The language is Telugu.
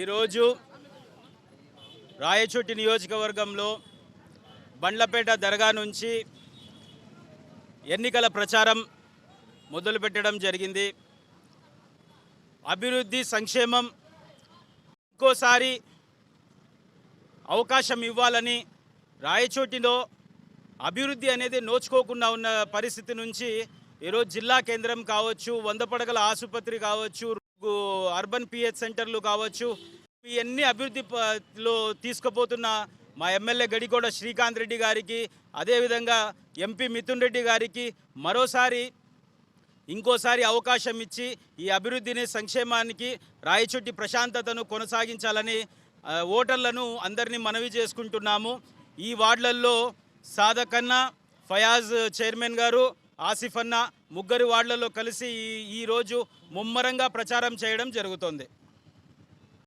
ఈరోజు రాయచోటి నియోజకవర్గంలో బండ్లపేట దర్గా నుంచి ఎన్నికల ప్రచారం మొదలుపెట్టడం జరిగింది. అభివృద్ధి సంక్షేమం ఇంకోసారి అవకాశం ఇవ్వాలని రాయచోటిలో అభివృద్ధి అనేది నోచుకోకుండా ఉన్న పరిస్థితి నుంచి ఈరోజు జిల్లా కేంద్రం కావచ్చు వంద పడగల ఆసుపత్రి కావచ్చు అర్బన్ పిహెచ్ సెంటర్లు కావచ్చు ఇవన్నీ అభివృద్ధిలో తీసుకుపోతున్న మా ఎమ్మెల్యే గడికోడ శ్రీకాంత్ రెడ్డి గారికి అదేవిధంగా ఎంపీ మిథున్ రెడ్డి గారికి మరోసారి ఇంకోసారి అవకాశం ఇచ్చి ఈ అభివృద్ధిని సంక్షేమానికి రాయచుట్టి ప్రశాంతతను కొనసాగించాలని ఓటర్లను అందరినీ మనవి చేసుకుంటున్నాము. ఈ వార్డులలో సాదకన్న ఫయాజ్ చైర్మన్ గారు ఆసిఫ్ అన్న ముగ్గురు వార్డులలో కలిసి ఈ- ఈరోజు ముమ్మరంగా ప్రచారం చేయడం జరుగుతోంది.